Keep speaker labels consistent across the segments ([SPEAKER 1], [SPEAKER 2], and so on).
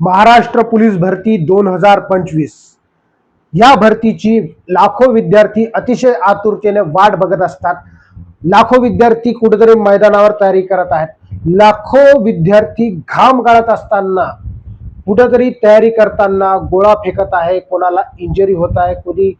[SPEAKER 1] Maharashtra police भरती दोन हजार पंचवीस. या भरतीची लाखो विद्यार्थी अतिशय आतुरतेने वाट बघत असतात. लाखो विद्यार्थी कुठेतरी मैदानावर तयारी करत आहेत. लाखो विद्यार्थी घाम गाळत असताना कुठेतरी तयारी करताना गोळा फेकत आहे. कोणाला इंजरी होत आहे कोणी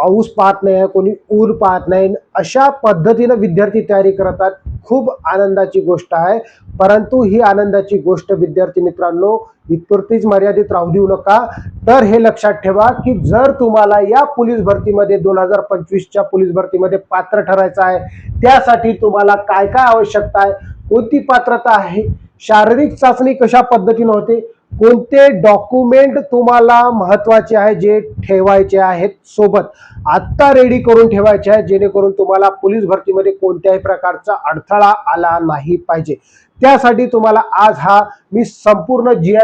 [SPEAKER 1] पाऊस पाहत नाही कोणी ऊर पाहत नाही अशा पद्धतीनं विद्यार्थी तयारी करतात खूप आनंदाची गोष्ट आहे. परंतु ही आनंदाची गोष्ट विद्यार्थी मित्रांनो इतपुरतीच मर्यादित राहू देऊ नका. तर हे लक्षात ठेवा की जर तुम्हाला या पोलीस भरतीमध्ये दोन हजार पंचवीसच्या पोलीस भरतीमध्ये पात्र ठरायचं आहे त्यासाठी तुम्हाला काय काय आवश्यकता आहे? कोणती पात्रता आहे? शारीरिक चाचणी कशा पद्धतीनं होते? कोणते डॉक्युमेंट तुम्हाला महत्त्वाचे आहे जे ठेवायचे आहेत सोबत? आत्ता रेडी करून ठेवायचे आहे जेणेकरून तुम्हाला पोलीस भरतीमध्ये कोणत्याही प्रकारचा अडथळा आला नाही पाहिजे. त्यासाठी तुम्हाला आज हा मी संपूर्ण जी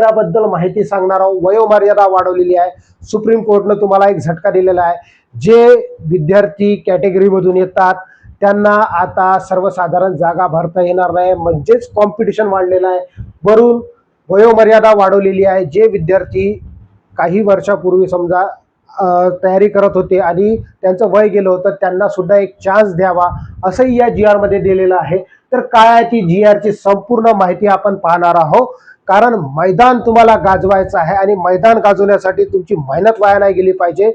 [SPEAKER 1] माहिती सांगणार आहोत. वयोमर्यादा वाढवलेली आहे. सुप्रीम कोर्टनं तुम्हाला एक झटका दिलेला आहे. जे विद्यार्थी कॅटेगरीमधून येतात त्यांना आता सर्वसाधारण जागा भरता येणार नाही. म्हणजेच कॉम्पिटिशन वाढलेलं आहे. वरून वयोमर्यादा वाढवलेली आहे. जे विद्यार्थी काही वर्षापूर्वी समजा तयारी करत होते आणि त्यांचं वय गेलं होतं त्यांना सुद्धा एक चान्स द्यावा असंही या जी आरमध्ये दिलेलं आहे. तर काय आहे ती जी आरची संपूर्ण माहिती आपण पाहणार आहोत. कारण मैदान तुम्हाला गाजवायचं आहे आणि मैदान गाजवण्यासाठी तुमची मेहनत वाया नाही गेली पाहिजे.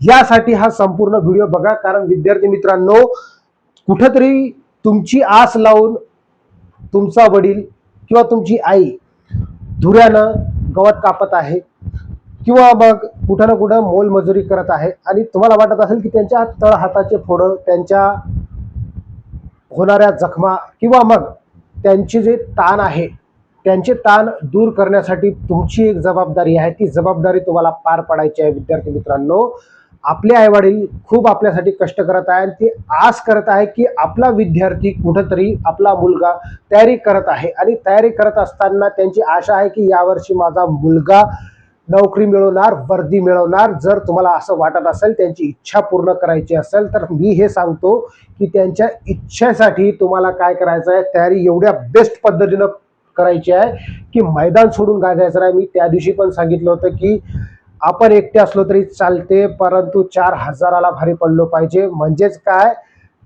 [SPEAKER 1] यासाठी हा संपूर्ण व्हिडिओ बघा. कारण विद्यार्थी मित्रांनो कुठंतरी तुमची आस लावून तुमचा वडील किंवा तुमची आई धुऱ्यानं गवत कापत आहे किंवा मग कुठं ना कुठं मोलमजुरी करत आहे. आणि तुम्हाला वाटत असेल की त्यांच्या तळ हाताचे फोडं त्यांच्या होणाऱ्या जखमा किंवा मग त्यांचे जे ताण आहे त्यांचे ताण दूर करण्यासाठी तुमची एक जबाबदारी आहे. ती जबाबदारी तुम्हाला पार पाडायची आहे विद्यार्थी मित्रांनो. आपले आईवडील खूप आपल्यासाठी कष्ट करत आहे आणि ते आस करत आहे की आपला विद्यार्थी कुठंतरी आपला मुलगा तयारी करत आहे. आणि तयारी करत असताना त्यांची आशा आहे की यावर्षी माझा मुलगा नोकरी मिळवणार वर्दी मिळवणार. जर तुम्हाला असं वाटत असेल त्यांची इच्छा पूर्ण करायची असेल तर मी हे सांगतो की त्यांच्या इच्छेसाठी तुम्हाला काय करायचं आहे तयारी एवढ्या बेस्ट पद्धतीनं करायची आहे की मैदान सोडून गाजायचं नाही. मी त्या दिवशी पण सांगितलं होतं की आपण एकटे असलो तरी चालते परंतु चार हजाराला भारी पडलो पाहिजे. म्हणजेच काय?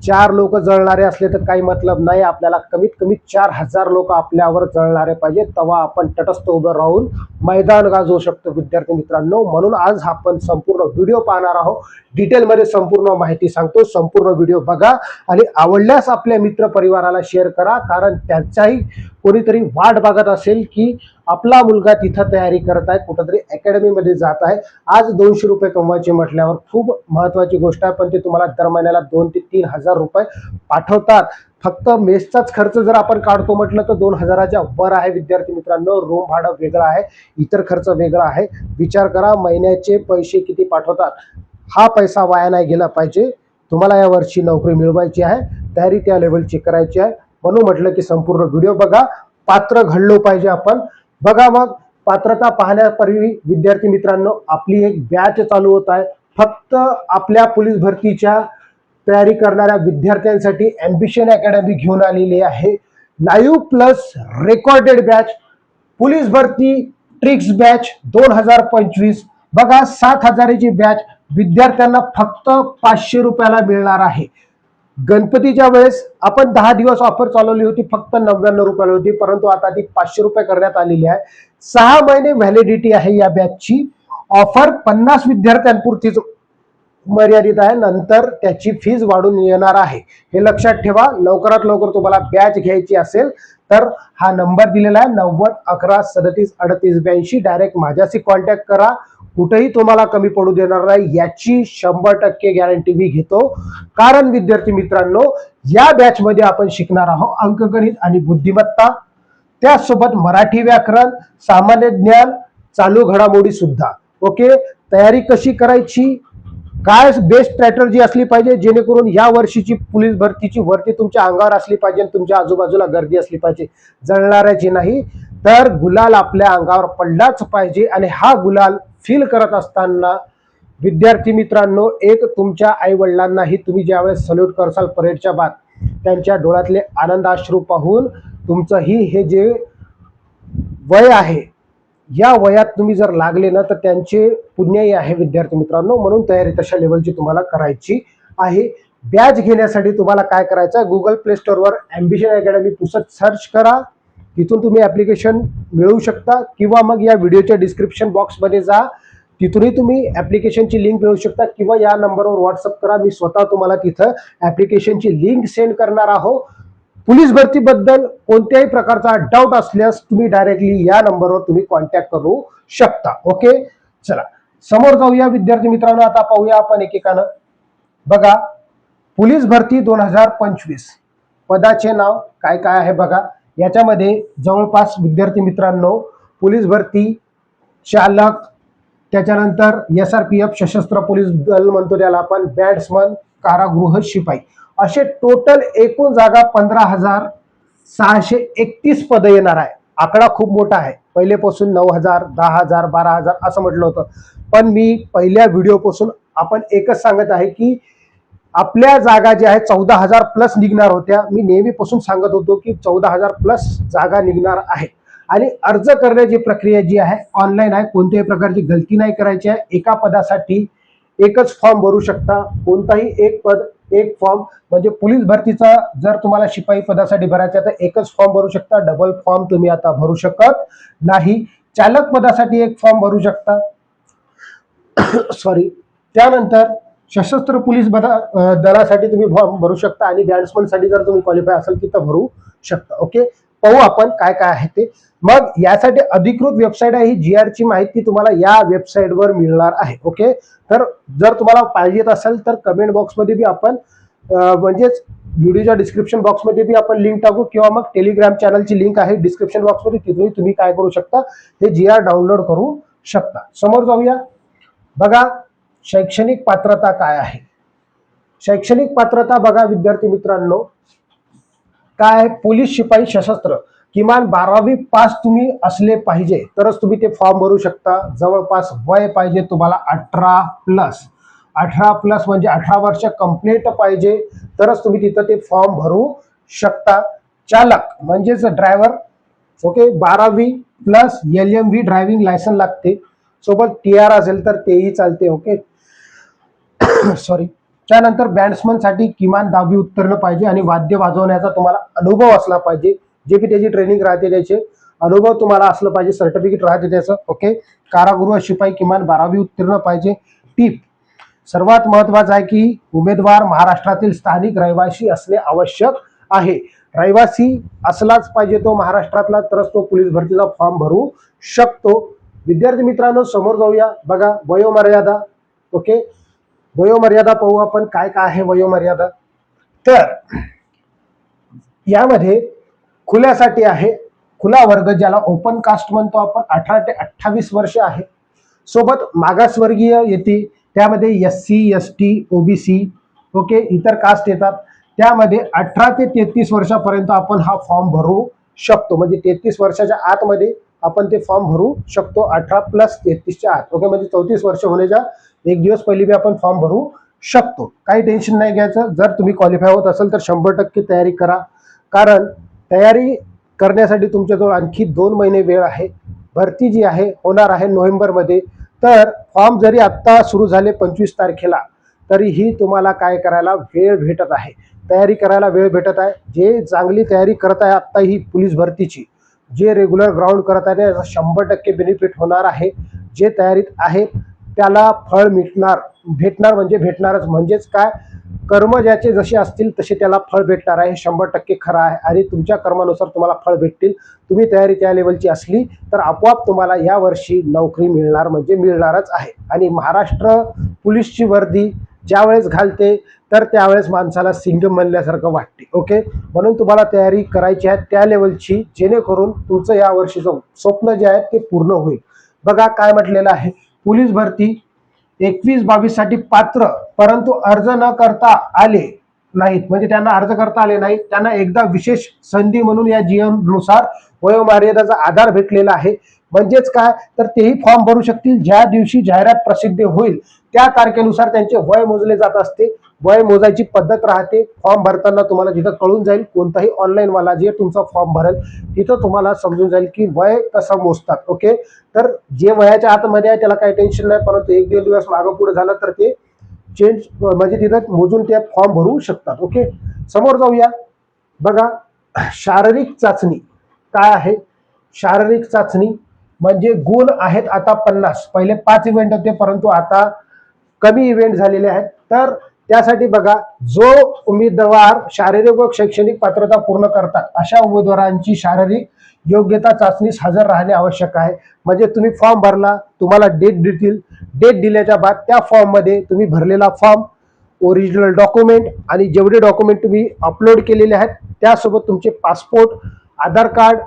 [SPEAKER 1] चार लोक जळणारे असले तर काही मतलब नाही. आपल्याला कमीत कमी चार हजार लोक आपल्यावर जळणारे पाहिजे. तेव्हा आपण तटस्थ उभं राहून मैदान गाजवू शकतो विद्यार्थी मित्रांनो. म्हणून आज आपण संपूर्ण व्हिडिओ पाहणार आहोत. डिटेलमध्ये संपूर्ण माहिती सांगतो. संपूर्ण व्हिडिओ बघा आणि आवडल्यास आपल्या मित्र परिवाराला शेअर करा. कारण त्यांचाही कोणीतरी वाट बघत असेल की आपला मुलगा तिथं तयारी करत आहे कुठंतरी अकॅडमीमध्ये जात आहे. आज दोनशे रुपये कमवायचे म्हटल्यावर खूप महत्वाची गोष्ट आहे. पण ते तुम्हाला दर महिन्याला दोन ते तीन हजार रुपये पाठवतात. फक्त मेसचाच खर्च जर आपण काढतो म्हटलं तर दोन हजाराच्या वर आहे. विद्यार्थी मित्रांनो रूम भाडं वेगळं आहे. इतर खर्च वेगळा आहे. विचार करा महिन्याचे पैसे किती पाठवतात? हा पैसा वाया नाही गेला पाहिजे. तुम्हाला या वर्षी नोकरी मिळवायची आहे. तयारी त्या लेवलची करायची आहे. म्हणून म्हटलं की संपूर्ण व्हिडिओ बघा. पात्र घडलो पाहिजे आपण. बघा मग पात्रता पाहण्यापूर्वी विद्यार्थी मित्रांनो आपली एक बॅच चालू होत आहे. फक्त आपल्या पोलीस भरतीच्या तयारी करणाऱ्या विद्यार्थ्यांसाठी ॲम्बिशन अकॅडमी घेऊन आलेली आहे. Live plus recorded batch police भरती ट्रिक्स बॅच दोन हजार पंचवीस. बघा सात हजाराची बॅच विद्यार्थ्यांना फक्त पाचशे रुपयाला मिळणार आहे. गणपतीच्या वेळेस आपण दहा दिवस ऑफर चालवली होती फक्त नव्याण्णव रुपयाला होती परंतु आता ती पाचशे रुपये करण्यात आलेली आहे. सहा महिने व्हॅलिडिटी आहे या बॅचची ऑफर पन्नास विद्यार्थ्यांपुरतीच मर्यादित आहे नंतर त्याची फीज वाढून येणार आहे. हे लक्षात ठेवा लवकरात लवकर तुम्हाला बॅच घ्यायची असेल तर हा नंबर दिलेला आहे नव्वद अकरा सदतीस अडतीस ब्याऐंशी. डायरेक्ट माझ्याशी कॉन्टॅक्ट करा. कुठेही तुम्हाला कमी पडू देणार नाही याची शंभर टक्के गॅरंटी मी घेतो. कारण विद्यार्थी मित्रांनो या बॅच मध्ये आपण शिकणार आहोत अंकगणित आणि बुद्धिमत्ता. त्यासोबत मराठी व्याकरण सामान्य ज्ञान चालू घडामोडी सुद्धा. ओके? तयारी कशी करायची? काय बेस्ट स्ट्रॅटर्जी असली पाहिजे? जेणेकरून या वर्षीची पोलीस भरतीची वरती तुमच्या अंगावर असली पाहिजे आणि तुमच्या आजूबाजूला गर्दी असली पाहिजे. जळणाऱ्याची नाही तर गुलाल आपल्या अंगावर पडलाच पाहिजे आणि हा गुलाल फील करत असताना विद्यार्थी मित्रांनो एक तुमच्या आई वडिलांनाही तुम्ही ज्यावेळेस सल्यूट करसाल परेडच्या बाद त्यांच्या डोळ्यातले आनंदाश्रू पाहून तुमचंही हे जे वय आहे या वयात तुम्ही जर लागले ना तर त्यांचे पुण्याही आहे विद्यार्थी मित्रांनो. म्हणून तयारी तशा लेवलची तुम्हाला करायची आहे. बॅच घेण्यासाठी तुम्हाला काय करायचं आहे गुगल प्ले स्टोअरवर ॲम्बिशन अकॅडमी पुसत सर्च करा. तिथून तुम्ही ॲप्लिकेशन मिळवू शकता किंवा मग या व्हिडिओच्या डिस्क्रिप्शन बॉक्समध्ये जा. तिथूनही तुम्ही ॲप्लिकेशनची लिंक मिळवू शकता किंवा या नंबरवर व्हॉट्सअप करा. मी स्वतः तुम्हाला तिथं ॲप्लिकेशनची लिंक सेंड करणार आहो. पोलीस भरतीबद्दल कोणत्याही प्रकारचा डाऊट असल्यास तुम्ही डायरेक्टली या नंबरवर तुम्ही कॉन्टॅक्ट करू शकता. ओके चला. समोर जाऊया. विद्यार्थी मित्रांनो आता पाहूया आपण एकेकानं. बघा. पोलीस भरती दोन हजार पंचवीस. पदाचे नाव काय काय आहे बघा. याच्यामध्ये जवळपास विद्यार्थी मित्रांनो पोलीस भरती चालक त्याच्यानंतर एस आर पी एफ सशस्त्र पोलीस दल म्हणतो त्याला आपण बॅट्समन कारागृह शिपाई. असे टोटल एकूण जागा पंधरा हजार सहाशे एकतीस पदं येणार आहे. आकडा खूप मोठा आहे. पहिलेपासून नऊ हजार दहा हजार बारा हजार असं म्हटलं होतं. पण मी पहिल्या व्हिडिओपासून आपण एकच सांगत आहे की आपल्या जागा ज्या आहेत चौदा हजार प्लस निघणार होत्या. मी नेहमीपासून सांगत होतो की चौदा हजार प्लस जागा निघणार आहेत आणि अर्ज करण्याची प्रक्रिया जी आहे ऑनलाईन आहे. कोणत्याही प्रकारची गलती नाही करायची आहे. एका पदासाठी एकच फॉर्म भरू शकता. कोणताही एक पद एक फॉर्म म्हणजे पोलीस भरतीचा जर तुम्हाला शिपाई पदासाठी भरायचा आहे तर एकच फॉर्म भरू शकता. डबल फॉर्म तुम्ही आता भरू शकत नाही. चालक पदासाठी एक फॉर्म भरू शकता. सॉरी त्यानंतर सशस्त्र पोलीस बदा दलासाठी तुम्ही फॉर्म भरू शकता आणि बॅट्समनसाठी जर तुम्ही क्वालिफाय असाल तिथं भरू शकता. ओके पाहू आपण काय काय आहे ते. मग यासाठी अधिकृत वेबसाईट आहे ही जी आरची माहिती तुम्हाला या वेबसाईटवर मिळणार आहे. ओके तर जर तुम्हाला पाहिजेत असेल तर कमेंट बॉक्समध्ये बी आपण म्हणजेच व्हिडिओच्या डिस्क्रिप्शन बॉक्समध्ये बी आपण लिंक टाकू किंवा मग टेलिग्राम चॅनलची लिंक आहे डिस्क्रिप्शन बॉक्समध्ये तिथूनही तुम्ही काय करू शकता हे जी आर डाउनलोड करू शकता. समोर जाऊया. बघा शैक्षणिक पात्रता काय आहे? शैक्षणिक पात्रता बघा विद्यार्थी मित्रांनो. काय आहे? पोलीस शिपाई सशस्त्र. किमान बारावी पास तुम्ही असले पाहिजे तरच तुम्ही ते फॉर्म भरू शकता. जवळपास वय पाहिजे तुम्हाला अठरा प्लस. अठरा प्लस म्हणजे अठरा वर्ष कंप्लीट पाहिजे तरच तुम्ही तिथं ते फॉर्म भरू शकता. चालक म्हणजेच ड्रायव्हर. ओके? बारावी plus L M V driving licence लागते. सोबत टी आर असेल तर तेही चालते ओके? सॉरी त्यानंतर बँड्समनसाठी किमान दहावी उत्तीर्ण पाहिजे आणि वाद्य वाजवण्याचा तुम्हाला अनुभव असला पाहिजे. जे बी त्याची ट्रेनिंग राहते त्याचे अनुभव तुम्हाला असलं पाहिजे सर्टिफिकेट राहते त्याचं ओके कारागृह शिपाई किमान बारावी उत्तीर्ण पाहिजे. टीप सर्वात महत्वाचं आहे की उमेदवार महाराष्ट्रातील स्थानिक रहिवासी असणे आवश्यक आहे. रहिवासी असलाच पाहिजे तो महाराष्ट्रातला तरच तो पोलीस भरतीचा फॉर्म भरू शकतो. विद्यार्थी मित्रांनो समोर जाऊया. बघा वयोमर्यादा ओके वयोमर्यादा पाहू आपण काय काय आहे वयोमर्यादा? तर यामध्ये खुल्यासाठी आहे खुला वर्ग ज्याला ओपन कास्ट म्हणतो आपण अठरा ते अठ्ठावीस वर्ष आहे. सोबत मागासवर्गीय येते त्यामध्ये S C S T OBC okay इतर कास्ट येतात. त्यामध्ये अठरा ते तेहतीस वर्षापर्यंत आपण हा फॉर्म भरू शकतो. म्हणजे तेहतीस वर्षाच्या आतमध्ये आपण ते फॉर्म भरू शकतो अठरा प्लस तेहतीसच्या आत. ओके म्हणजे चौतीस वर्ष होण्याच्या एक दिवस पहिली बी आपण फॉर्म भरू शकतो. काही टेन्शन नाही घ्यायचं. जर तुम्ही क्वालिफाय होत असेल तर शंभर टक्के तयारी करा. कारण तयारी करण्यासाठी तुमच्याजवळ आणखी दोन महिने वेळ आहे. भरती जी आहे होणार आहे नोव्हेंबरमध्ये. तर फॉर्म जरी आत्ता सुरू झाले पंचवीस तारखेला तरीही तुम्हाला काय करायला वेळ भेटत आहे. तयारी करायला वेळ भेटत आहे. जे चांगली तयारी करत आहे आत्ता ही पोलीस भरतीची जे रेग्युलर ग्राउंड करत आहे त्याचा शंभर टक्के बेनिफिट होणार आहे. जे तयारीत आहेत त्याला फळ मिळणार भेटणार म्हणजे भेटणारच. म्हणजेच काय? कर्म ज्याचे जसे असतील तसे त्याला फळ भेटणार आहे. शंभर टक्के खरं आहे. आणि तुमच्या कर्मानुसार तुम्हाला फळ भेटतील. तुम्ही तयारी त्या लेवलची असली तर आपोआप तुम्हाला या वर्षी नोकरी मिळणार म्हणजे मिळणारच आहे. आणि महाराष्ट्र पोलीसची वर्दी ज्यावेळेस घालते तर त्यावेळेस माणसाला सिंग म्हणल्यासारखं वाटते. ओके? म्हणून तुम्हाला तयारी करायची आहे त्या लेवलची जेणेकरून तुमचं या वर्षीचं स्वप्न जे आहे ते पूर्ण होईल. बघा काय म्हटलेलं आहे. पोलीस भरती एकवीस बावीससाठी पात्र परंतु अर्ज न करता आले नाहीत. म्हणजे त्यांना अर्ज करता आले नाहीत. त्यांना एकदा विशेष संधी म्हणून या जीएमनुसार वयोमर्यादाचा आधार भेटलेला आहे. म्हणजेच काय? तर तेही फॉर्म भरू शकतील. ज्या दिवशी जाहिरात प्रसिद्ध होईल त्या तारखेनुसार त्यांचे वय मोजले जात असते. वय मोजायची पद्धत राहते. फॉर्म भरताना तुम्हाला जिथं कळून जाईल कोणताही ऑनलाईनवाला जे तुमचा फॉर्म भरेल तिथं तुम्हाला समजून जाईल की वय कसं मोजतात ओके? तर जे वयाच्या आतमध्ये आहे त्याला काही टेन्शन नाही परंतु एक दीड दिवस मागं पुढे झालं तर ते चेंज म्हणजे तिथं मोजून ते फॉर्म भरू शकतात ओके? समोर जाऊया. बघा शारीरिक चाचणी काय आहे? शारीरिक चाचणी म्हणजे गुण आहेत आता पन्नास. पहिले पाच इव्हेंट होते परंतु आता कमी इव्हेंट झालेले आहेत. तर त्यासाठी बघा जो उमेदवार शारीरिक व शैक्षणिक पात्रता पूर्ण करतात अशा उमेदवारांची शारीरिक योग्यता चाचणीस हजर राहणे आवश्यक आहे. म्हणजे तुम्ही फॉर्म भरला तुम्हाला डेट देतील. डेट दिल्याच्या बाद त्या फॉर्ममध्ये तुम्ही भरलेला फॉर्म ओरिजिनल डॉक्युमेंट आणि जेवढे डॉक्युमेंट तुम्ही अपलोड केलेले आहेत त्यासोबत तुमचे पासपोर्ट आधार कार्ड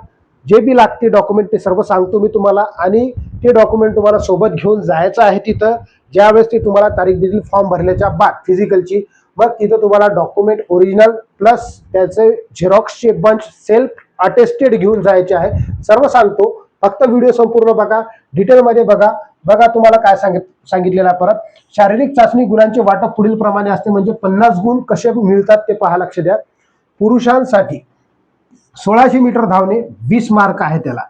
[SPEAKER 1] जे बी लागते डॉक्युमेंट ते सर्व सांगतो मी तुम्हाला. आणि ते डॉक्युमेंट तुम्हाला सोबत घेऊन जायचं आहे तिथं. ज्यावेळेस ते तुम्हाला तारीख देतील फॉर्म भरल्याच्या बाद फिजिकलची मग तिथं तुम्हाला डॉक्युमेंट ओरिजिनल प्लस त्याचे झेरॉक्सचे बंच सेल्फ अटेस्टेड घेऊन जायचे आहे. सर्व सांगतो. फक्त व्हिडिओ संपूर्ण बघा. डिटेलमध्ये बघा. बघा तुम्हाला काय सांगित सांगितलेलं आहे परत. शारीरिक चाचणी गुणांचे वाटप पुढील प्रमाणे असते. म्हणजे पन्नास गुण कसे मिळतात ते पहा लक्ष द्या. पुरुषांसाठी सोळाशे मीटर धावणे वीस मार्क आहे त्याला.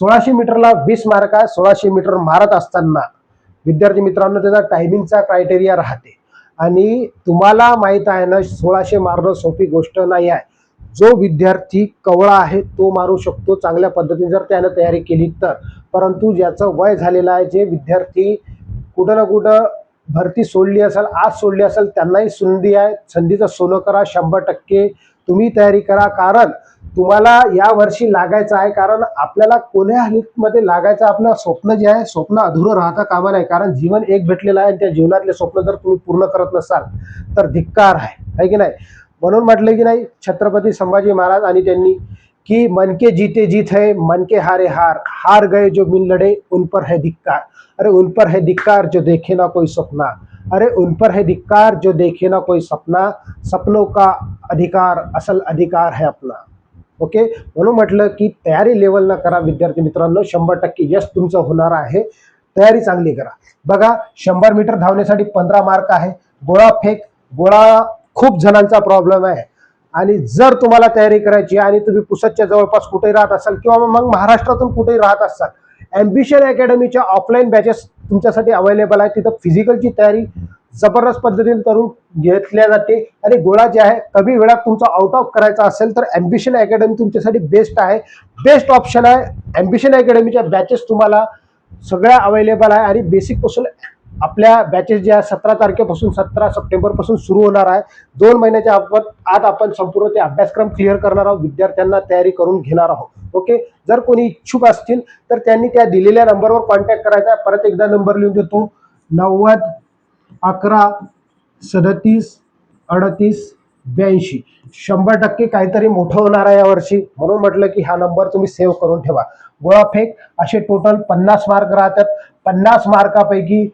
[SPEAKER 1] सोळाशे मीटरला वीस मार्क आहे सोळाशे मीटर मारत असताना. विद्यार्थी मित्रांनो त्याचा टायमिंगचा क्रायटेरिया राहते. आणि तुम्हाला माहीत आहे ना सोळाशे मारणं सोपी गोष्ट नाही आहे. जो विद्यार्थी कवळा आहे तो मारू शकतो चांगल्या पद्धतीने जर त्यानं तयारी केली तर. परंतु ज्याचं वय झालेलं आहे जे विद्यार्थी कुठं ना कुठं भरती सोडली असेल आज सोडली असेल त्यांनाही संधी आहे. संधीचं सोनं करा शंभर टक्के तुम्ही तयारी करा. कारण तुम्हाला या वर्षी लागायचं आहे कारण आपल्याला कोण्या लिफ्टमध्ये लागायचं आपलं स्वप्न जे आहे स्वप्न अधुरं राहता कामा नाही कारण जीवन एक भेटलेलं आहे आणि त्या जीवनातले स्वप्न जर तुम्ही पूर्ण करत नसाल तर धिक्कार आहे. है की नाही? म्हणून म्हटलं की नाही छत्रपती संभाजी महाराज आणि त्यांनी की मन के जीते जीत है मन के हारे हार हार गए जो मिल लड़े उन पर है धिक्कार. अरे उन पर है धिक्कार जो देखे ना कोई सपना. अरे उन पर है धिक्कार जो देखे ना कोई सपना. सपनों का अधिकार असल अधिकार है अपना. ओके? म्हणून म्हटलं की तयारी लेवलला करा विद्यार्थी मित्रांनो शंभर टक्के यश तुमचं होणार आहे. तयारी चांगली करा. बघा शंभर मीटर धावण्यासाठी पंधरा मार्क आहे. गोळा फेक गोळा खूप जणांचा प्रॉब्लेम आहे. आणि जर तुम्हाला तयारी करायची आणि तुम्ही पुसदच्या जवळपास कुठेही राहत असाल किंवा मग महाराष्ट्रातून कुठेही राहत असाल ॲम्बिशन अकॅडमीच्या ऑफलाईन बॅचेस तुमच्यासाठी अवेलेबल आहे. तिथं फिजिकलची तयारी जबरदस्त पद्धतीने करून घेतल्या जाते. आणि गोळा जे आहे कमी वेळात तुमचा आउट ऑफ करायचा असेल तर ॲम्बिशन अकॅडमी तुमच्यासाठी बेस्ट आहे. बेस्ट ऑप्शन आहे. ॲम्बिशन अकॅडमीच्या बॅचेस तुम्हाला सगळ्या अवेलेबल आहे. आणि बेसिकपासून आपल्या बॅचेस ज्या सतरा तारखेपासून सतरा सप्टेंबरपासून सुरू होणार आहे. दोन महिन्याच्या आत आपण संपूर्ण ते अभ्यासक्रम क्लिअर करणार आहोत. विद्यार्थ्यांना तयारी करून घेणार आहोत. ओके जर कोणी इच्छुक असतील तर त्यांनी त्या दिलेल्या नंबरवर कॉन्टॅक्ट करायचा आहे. परत एकदा नंबर लिहून देतो. नव्वद अकरा सदतीस अडतीस ब्याऐंशी. शंभर टक्के काहीतरी मोठं होणार आहे यावर्षी. म्हणून म्हटलं की हा नंबर तुम्ही सेव्ह करून ठेवा. गोळाफेक असे टोटल पन्नास मार्क राहतात. पन्नास मार्कापैकी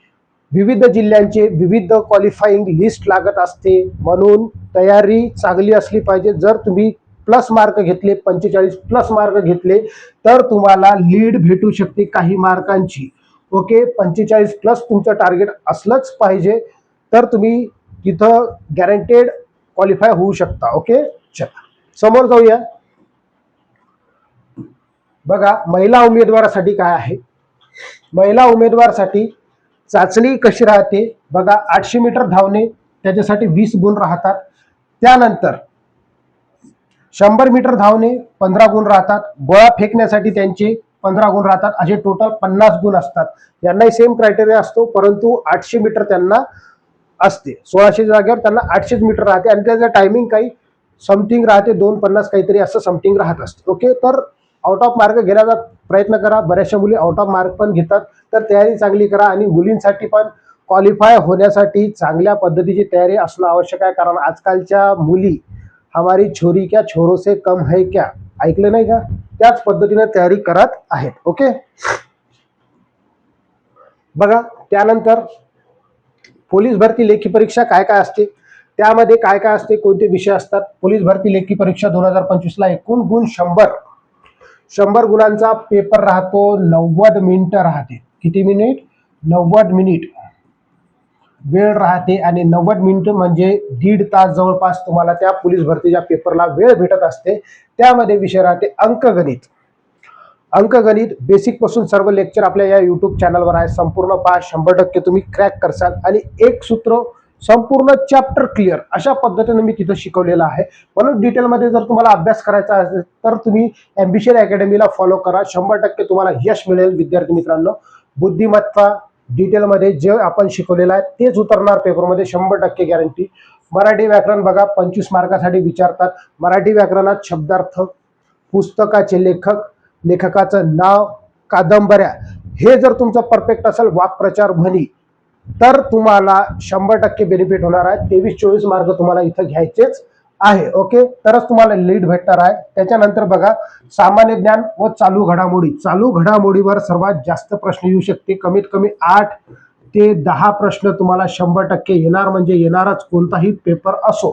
[SPEAKER 1] विविध जिल्ह्यांचे विविध क्वालिफाईंग लिस्ट लागत असते. म्हणून तयारी चांगली असली पाहिजे. जर तुम्ही प्लस मार्क घेतले पंचेचाळीस प्लस मार्क घेतले तर तुम्हाला लीड भेटू शकते काही मार्कांची ओके पंचेचाळीस प्लस तुमचं टार्गेट असलंच पाहिजे तर तुम्ही तिथं गॅरंटेड क्वालिफाय होऊ शकता ओके? चला समोर जाऊया. बघा महिला उमेदवारासाठी काय आहे? महिला उमेदवारासाठी चाचणी कशी राहते? बघा आठशे मीटर धावणे त्याच्यासाठी वीस गुण राहतात. त्यानंतर शंभर मीटर धावणे पंधरा गुण राहतात. गोळा फेकण्यासाठी त्यांचे पंधरा गुण राहतात. असे टोटल पन्नास गुण असतात. यांनाही सेम क्रायटेरिया असतो परंतु आठशे मीटर त्यांना असते. सोळाशे जागेवर त्यांना आठशेच मीटर राहते. आणि त्याचं टायमिंग काही समथिंग राहते. दोन पन्नास काहीतरी असं समथिंग राहत असते. ओके तर आउट ऑफ मार्क घेण्याचा प्रयत्न करा. बऱ्याचशा मुली आउट ऑफ मार्क पण घेतात. तर तयारी चांगली करा. आणि मुलींसाठी पण क्वालिफाय होण्यासाठी चांगल्या पद्धतीची तयारी असणं आवश्यक आहे. कारण आजकालच्या मुली हमारी छोरी क्या छोरो से कम है क्या? ऐकलं नाही का? त्याच पद्धतीने तयारी करत आहेत ओके? बघा त्यानंतर पोलीस भरती लेखी परीक्षा काय काय असते? त्यामध्ये काय काय असते? कोणते विषय असतात? पोलीस भरती लेखी परीक्षा दोन हजार पंचवीसला एकूण गुण शंभर. शंभर गुणांचा पेपर राहतो नव्वद मिनिट राहते. किती मिनिट नव्वद मिनिट वेळ राहते आणि नव्वद मिनिटं म्हणजे दीड तास जवळपास तुम्हाला त्या पोलीस भरतीच्या पेपरला वेळ भेटत असते. त्यामध्ये विषय राहते अंकगणित. अंकगणित बेसिकपासून सर्व लेक्चर आपल्या या युट्यूब चॅनलवर आहे संपूर्ण पहा शंभर टक्के तुम्ही क्रॅक करसाल. आणि एक सूत्र संपूर्ण चॅप्टर क्लिअर अशा पद्धतीने मी तिथं शिकवलेलं आहे. म्हणून डिटेलमध्ये जर तुम्हाला अभ्यास करायचा असेल तर तुम्ही ॲम्बिशन अकॅडमीला फॉलो करा. शंभर टक्के तुम्हाला यश मिळेल विद्यार्थी मित्रांनो. बुद्धिमत्ता डिटेलमध्ये जे आपण शिकवलेलं आहे तेच उतरणार पेपरमध्ये शंभर टक्के गॅरंटी मराठी व्याकरण बघा पंचवीस मार्कासाठी विचारतात. मराठी व्याकरणात शब्दार्थ पुस्तकाचे लेखक लेखकाचं नाव कादंबऱ्या हे जर तुमचं परफेक्ट असेल वाक्प्रचार म्हणी तर तुम्हाला शंभर टक्के बेनिफिट होणार आहे. तेवीस चोवीस मार्क तुम्हाला इथं घ्यायचेच. आहे ओके तरच तुम्हाला लीड भेटणार आहे. त्याच्यानंतर बघा सामान्य ज्ञान व चालू घडामोडी. चालू घडामोडीवर सर्वात जास्त प्रश्न येऊ शकते. कमीत कमी आठ ते दहा प्रश्न तुम्हाला शंभर टक्के येणार म्हणजे येणारच कोणताही पेपर असो.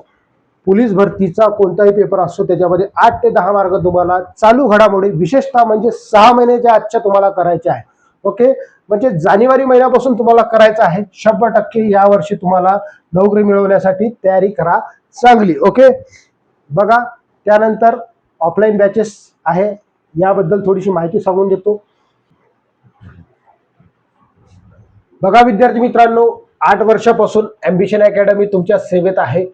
[SPEAKER 1] पोलीस भरतीचा कोणताही पेपर असो त्याच्यामध्ये आठ ते दहा मार्ग तुम्हाला चालू घडामोडी विशेषतः म्हणजे सहा महिन्याच्या आजच्या तुम्हाला करायचे आहे ओके म्हणजे जानेवारी महिन्यापासून तुम्हाला करायचं आहे. शंभर टक्के यावर्षी तुम्हाला नोकरी मिळवण्यासाठी तयारी करा. चांगली ओके? बघा त्यानंतर ऑफलाईन बॅचेस आहे. याबद्दल थोडीशी माहिती सांगून देतो. बघा विद्यार्थी मित्रांनो आठ वर्षापासून अँबिशन अकॅडमी तुमच्या सेवेत आहे.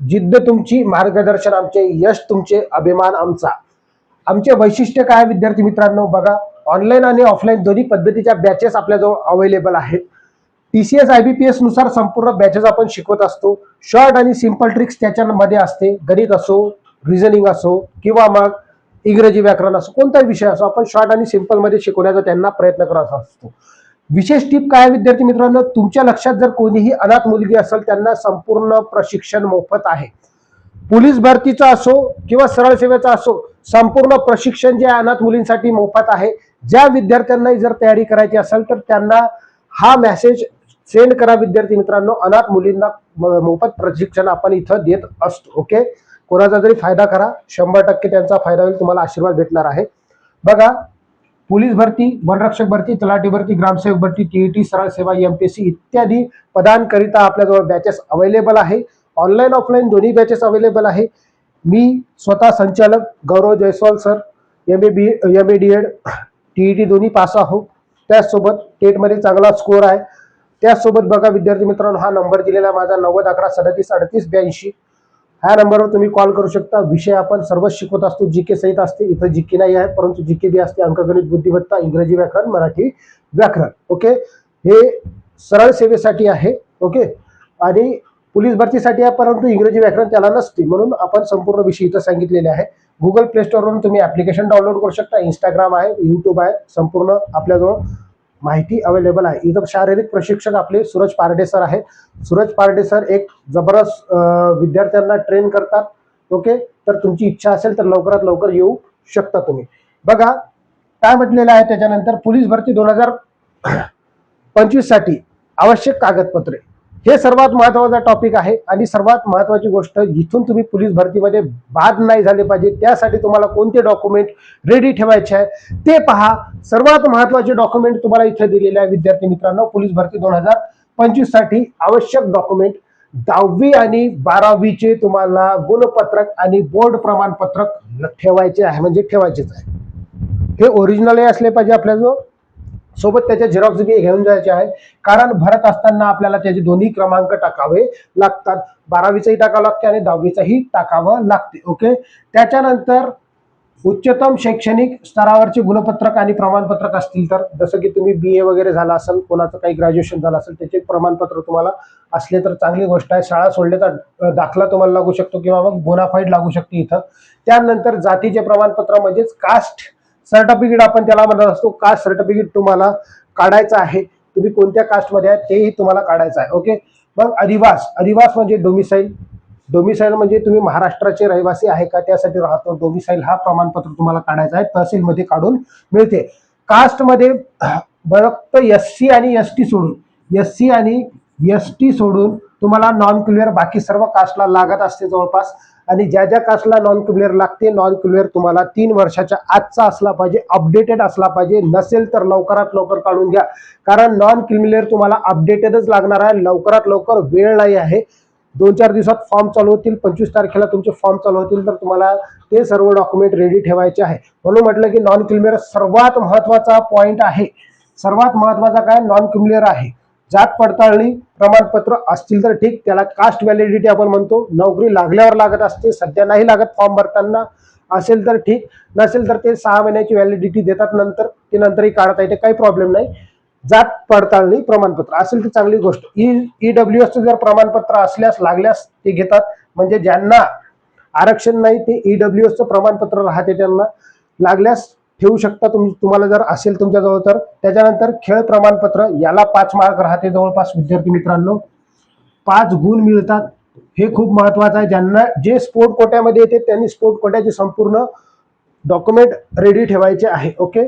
[SPEAKER 1] जिद्द तुमची मार्गदर्शन आमचे यश तुमचे अभिमान आमचा. आमचे वैशिष्ट्य काय विद्यार्थी मित्रांनो? बघा ऑनलाईन आणि ऑफलाईन दोन्ही पद्धतीच्या बॅचेस आपल्याजवळ अवेलेबल आहेत. TCS C S I B P नुसार संपूर्ण बॅचेस आपण शिकवत असतो. शॉर्ट आणि सिंपल ट्रिक्स त्याच्यामध्ये असते. गणित असो रिझनिंग असो किंवा मग इंग्रजी व्याकरण असो कोणताही विषय असो आपण शॉर्ट आणि सिम्पलमध्ये शिकवण्याचा त्यांना प्रयत्न करत असतो. विशेष टीप काय विद्यार्थी मित्रांनो? तुमच्या लक्षात जर कोणीही अनाथ मुलगी असेल त्यांना संपूर्ण प्रशिक्षण मोफत आहे. पोलीस भरतीचा असो किंवा सरळ सेवेचा असो संपूर्ण प्रशिक्षण जे अनाथ मुलींसाठी मोफत आहे. ज्या विद्यार्थ्यांनाही जर तयारी करायची असेल तर त्यांना हा मेसेज सेंड करा विद्यार्थी मित्रांनो. अनाथ मुलींना म- मोफत प्रशिक्षण आपण इथं देत असतो ओके? कोणाचा जरी फायदा करा शंभर टक्के त्यांचा फायदा होईल तुम्हाला आशीर्वाद भेटणार आहे. बघा पोलीस भरती वनरक्षक भरती तलाठी भरती ग्रामसेवक भरती टीईटी सरळ सेवा एमपीएससी इत्यादी पदांकरिता आपल्याजवळ बॅचेस अवेलेबल आहे. ऑनलाईन ऑफलाईन दोन्ही बॅचेस अवेलेबल आहे. मी स्वतः संचालक Gaurav Jaiswal sir M A B M A D Ed T E T दोन्ही पास आहो त्याचसोबत टेटमध्ये चांगला स्कोअर आहे. त्यासोबत बघा विद्यार्थी मित्रांनो हा नंबर दिलेला आहे माझा नव्वद अकरा सदतीस अडतीस ब्याऐंशी. ह्या नंबरवर तुम्ही कॉल करू शकता. विषय आपण सर्वच शिकवत असतो. जी के सहित असते. इथं जी के नाही आहे परंतु जी के बी असते. अंकगणित बुद्धिमत्ता इंग्रजी व्याकरण मराठी व्याकरण. ओके? हे सरळ सेवेसाठी आहे. ओके? आणि पोलीस भरतीसाठी आहे परंतु इंग्रजी व्याकरण त्याला नसते. म्हणून आपण संपूर्ण विषय इथं सांगितलेले आहे. गुगल प्ले स्टोअरवरून तुम्ही ऍप्लिकेशन डाउनलोड करू शकता. इंस्टाग्राम आहे यूट्यूब आहे संपूर्ण आपल्याजवळ माहिती अवेलेबल आहे. इथं शारीरिक प्रशिक्षक आपले सूरज पारडे सर आहेत. सूरज पारडे सर एक जबरदस्त विद्यार्थ्यांना ट्रेन करतात. ओके? तर तुमची इच्छा असेल तर लवकरात लवकर येऊ शकता तुम्ही. बघा काय म्हटलेलं आहे त्याच्यानंतर पोलीस भरती दोन हजार पंचवीससाठी आवश्यक कागदपत्रे. हे सर्वात महत्त्वाचा टॉपिक आहे. आणि सर्वात महत्वाची गोष्ट इथून तुम्ही पोलीस भरतीमध्ये बाद नाही झाले पाहिजे. त्यासाठी तुम्हाला कोणते डॉक्युमेंट रेडी ठेवायचे आहे ते पहा. सर्वात महत्त्वाचे डॉक्युमेंट तुम्हाला इथे दिलेले आहे विद्यार्थी मित्रांनो. पोलीस भरती दोन हजार पंचवीससाठी आवश्यक डॉक्युमेंट दहावी आणि बारावीचे तुम्हाला गुणपत्रक आणि बोर्ड प्रमाणपत्रक ठेवायचे आहे म्हणजे ठेवायचेच आहे. हे ओरिजिनलही असले पाहिजे आपल्याजवळ. सोबत त्याचे झेरॉक्स बी घेऊन जायचे आहे कारण भरत असताना आपल्याला त्याचे दोन्ही क्रमांक टाकावे लागतात. बारावीचंही टाकावं लागते आणि दहावीचंही टाकावं लागते. ओके त्याच्यानंतर उच्चतम शैक्षणिक स्तरावरचे गुणपत्रक आणि प्रमाणपत्रक असतील तर जसं की तुम्ही बी ए वगैरे झाला असेल कोणाचं काही ग्रॅज्युएशन झालं असेल त्याचे प्रमाणपत्र तुम्हाला असले तर चांगली गोष्ट आहे. शाळा सोडल्याचा दाखला तुम्हाला लागू शकतो किंवा मग बोनाफाईड लागू शकते इथं. त्यानंतर जातीचे प्रमाणपत्र म्हणजेच कास्ट सर्टिफिकेट आपण त्याला म्हणत असतो कास्ट सर्टिफिकेट तुम्हाला काढायचं आहे? तुम्ही कोणत्या कास्टमध्ये आहे? तेही तुम्हाला काढायचं आहे ओके मग अधिवास अधिवास म्हणजे डोमिसाईल डोमिसाईल म्हणजे तुम्ही महाराष्ट्राचे रहिवासी आहे का? त्यासाठी राहतो. डोमिसाईल हा प्रमाणपत्र तुम्हाला काढायचा आहे तहसीलमध्ये काढून मिळते. कास्टमध्ये फक्त एस सी आणि एस टी सोडून एस सी आणि एस टी सोडून तुम्हाला नॉन क्लिअर बाकी सर्व कास्टला लागत असते जवळपास. आणि ज्या ज्या कास्टला नॉन क्लिअर लागते नॉन क्लिअर तुम्हाला तीन वर्षाच्या आजचा असला पाहिजे अपडेटेड असला पाहिजे. नसेल तर लवकरात लवकर काढून घ्या. कारण नॉन क्लिअर तुम्हाला अपडेटेडच लागणार आहे. लवकरात लवकर वेळ नाही आहे. दोन चार दिवसात फॉर्म चालू होतील. पंचवीस तारखेला तुमचे फॉर्म चालू होतील. तर तुम्हाला ते सर्व डॉक्युमेंट रेडी ठेवायचे आहे. म्हणून म्हटलं की नॉन क्लिअर सर्वात महत्त्वाचा पॉईंट आहे. सर्वात महत्त्वाचा काय? नॉन क्लिअर आहे. जात पडताळणी प्रमाणपत्र असतील तर ठीक. त्याला कास्ट व्हॅलिडिटी आपण म्हणतो. नोकरी लागल्यावर लागत असते सध्या नाही लागत फॉर्म भरताना. असेल तर ठीक. नसेल तर ते सहा महिन्याची व्हॅलिडिटी देतात नंतर. ते नंतरही काढता येते काही प्रॉब्लेम नाही. जात पडताळणी प्रमाणपत्र असेल तर चांगली गोष्ट. ई ई डब्ल्यू एसचं जर प्रमाणपत्र असल्यास लागल्यास ते घेतात. म्हणजे ज्यांना आरक्षण नाही ते ई डब्ल्यू एसचं प्रमाणपत्र राहते त्यांना. लागल्यास ठेवू शकता तुम्ही तुम्हाला जर असेल तुमच्याजवळ तर. त्याच्यानंतर खेळ प्रमाणपत्र याला पाच मार्क राहते जवळपास विद्यार्थी मित्रांनो. पाच गुण मिळतात हे खूप महत्वाचं आहे. ज्यांना जे स्पोर्ट कोट्यामध्ये येते त्यांनी स्पोर्ट कोट्याचे संपूर्ण डॉक्युमेंट रेडी ठेवायचे आहे ओके?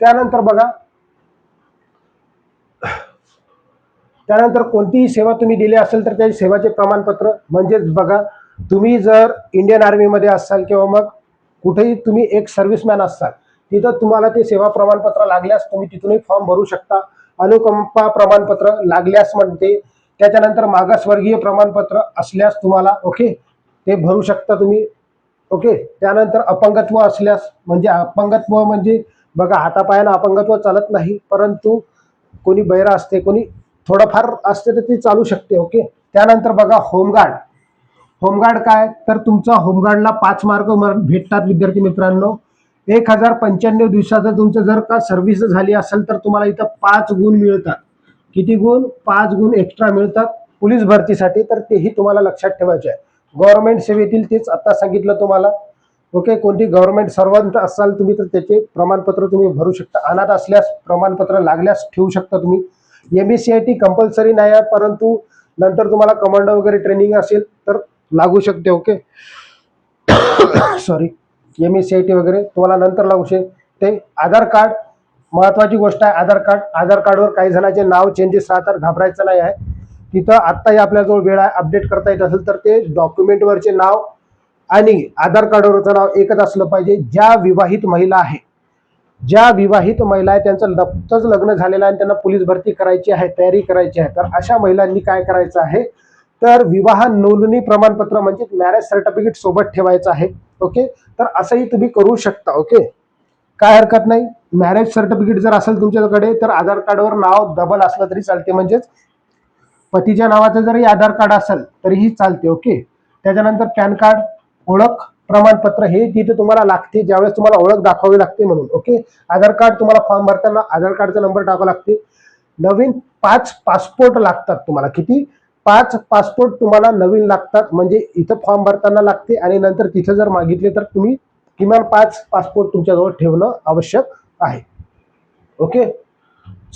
[SPEAKER 1] त्यानंतर बघा त्यानंतर कोणतीही सेवा तुम्ही दिली असेल तर त्या सेवाचे प्रमाणपत्र म्हणजेच बघा तुम्ही जर इंडियन आर्मीमध्ये असाल किंवा मग कुठेही तुम्ही एक सर्व्हिसमॅन असाल तिथं तुम्हाला ते सेवा प्रमाणपत्र लागल्यास तुम्ही तिथूनही फॉर्म भरू शकता. अनुकंपा प्रमाणपत्र लागल्यास म्हणते. त्याच्यानंतर मागासवर्गीय प्रमाणपत्र असल्यास तुम्हाला ओके ते भरू शकता तुम्ही. ओके त्यानंतर अपंगत्व असल्यास म्हणजे अपंगत्व म्हणजे बघा हातापायानं अपंगत्व चालत नाही परंतु कोणी बैरा असते कोणी थोडंफार असते तर ती चालू शकते ओके. त्यानंतर बघा होमगार्ड. होमगार्ड काय? तर तुमचा होमगार्डला पाच मार्क भेटतात विद्यार्थी मित्रांनो. एक हजार पंच्याण्णव दिवसाचं तुमचं जर का सर्व्हिस झाली असेल तर तुम्हाला इथं पाच गुण मिळतात. किती गुण? पाच गुण एक्स्ट्रा मिळतात पोलीस भरतीसाठी तर तेही तुम्हाला लक्षात ठेवायचे आहे. गव्हर्नमेंट सेवेतील तेच आता सांगितलं तुम्हाला. ओके कोणती गव्हर्नमेंट सर्वंत असाल तुम्ही तर त्याचे प्रमाणपत्र तुम्ही भरू शकता. अनाथ असल्यास प्रमाणपत्र लागल्यास ठेवू शकता तुम्ही. M S C I T compulsory नाही आहे परंतु नंतर तुम्हाला कमांडो वगैरे ट्रेनिंग असेल तर लागू शकते okay sorry M S C I T वगैरे तुम्हाला नंतर लागू शकेल. ते आधार कार्ड महत्वाची गोष्ट आहे आधार कार्ड. आधार कार्डवर काही जणांचे नाव चेंजेस राहतात घाबरायचं नाही आहे. तिथं आत्ताही आपल्याजवळ वेळ आहे अपडेट करता येत असेल तर ते डॉक्युमेंटवरचे नाव आणि आधार कार्डवरचं नाव एकच असलं पाहिजे. ज्या विवाहित महिला आहे ज्या विवाहित महिला आहे त्यांचं नुकतंच लग्न झालेलं आहे आणि त्यांना पोलीस भरती करायची आहे तयारी करायची आहे तर अशा महिलांनी काय करायचं आहे? तर विवाह नोंदणी प्रमाणपत्र म्हणजे मॅरेज सर्टिफिकेट सोबत ठेवायचं आहे. ओके? तर असंही तुम्ही करू शकता ओके? काय हरकत नाही. मॅरेज सर्टिफिकेट जर असेल तुमच्याकडे तर आधार कार्डवर नाव डबल असलं तरी चालते. म्हणजेच पतीच्या नावाचं जरी आधार कार्ड असेल तरीही चालते ओके? त्याच्यानंतर पॅन कार्ड ओळख प्रमाणपत्र हे तिथे तुम्हाला लागते. ज्यावेळेस तुम्हाला ओळख दाखवावी लागते म्हणून ओके? आधार कार्ड तुम्हाला फॉर्म भरताना आधार कार्डचा नंबर टाकावा लागते. नवीन पाच पासपोर्ट लागतात तुम्हाला. किती? पाच पासपोर्ट तुम्हाला नवीन लागतात. म्हणजे इथं फॉर्म भरताना लागते आणि नंतर तिथं जर मागितले तर तुम्ही किमान पाच पासपोर्ट तुमच्याजवळ ठेवणं आवश्यक आहे. ओके?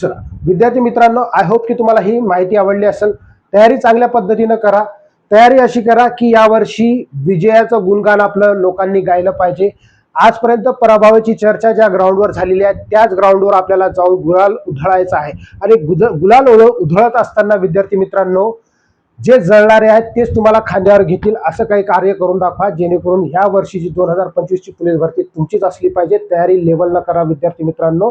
[SPEAKER 1] चला. विद्यार्थी मित्रांनो आय होप की तुम्हाला ही माहिती आवडली असेल. तयारी चांगल्या पद्धतीनं करा. तयारी अशी करा की यावर्षी विजयाचं गुणगान आपलं लोकांनी गायलं पाहिजे. आजपर्यंत पराभवाची चर्चा ज्या ग्राउंडवर झालेली आहे त्याच ग्राउंडवर आपल्याला जाऊन गुलाल उधळायचा आहे. आणि गुद गुलाल उधळत असताना विद्यार्थी मित्रांनो जे जळणारे आहेत तेच तुम्हाला खांद्यावर घेतील असं काही कार्य करून दाखवा. जेणेकरून ह्या वर्षीची दोन हजार पंचवीसची पोलीस भरती तुमचीच असली पाहिजे. तयारी लेवलला करा विद्यार्थी मित्रांनो.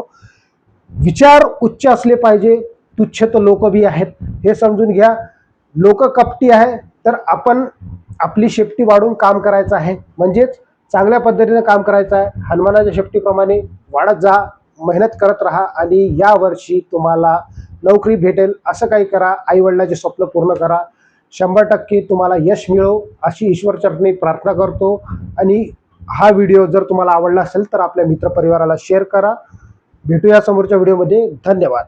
[SPEAKER 1] विचार उच्च असले पाहिजे. तुच्छ तर लोक बी आहेत. हे समजून घ्या. लोक कपटी आहे तर आपण आपली शेपटी वाढून काम करायचं आहे. म्हणजेच चांगल्या पद्धतीने काम करायचं आहे. हनुमानाच्या शेपटीप्रमाणे वाढत जा मेहनत करत राहा आणि या वर्षी तुम्हाला नोकरी भेटेल असं काही करा. आईवडिलाचे स्वप्न पूर्ण करा. शंभर टक्के तुम्हाला यश मिळो अशी ईश्वरचरणी प्रार्थना करतो. आणि हा व्हिडिओ जर तुम्हाला आवडला असेल तर आपल्या मित्रपरिवाराला शेअर करा. भेटूया समोरच्या व्हिडिओमध्ये. धन्यवाद.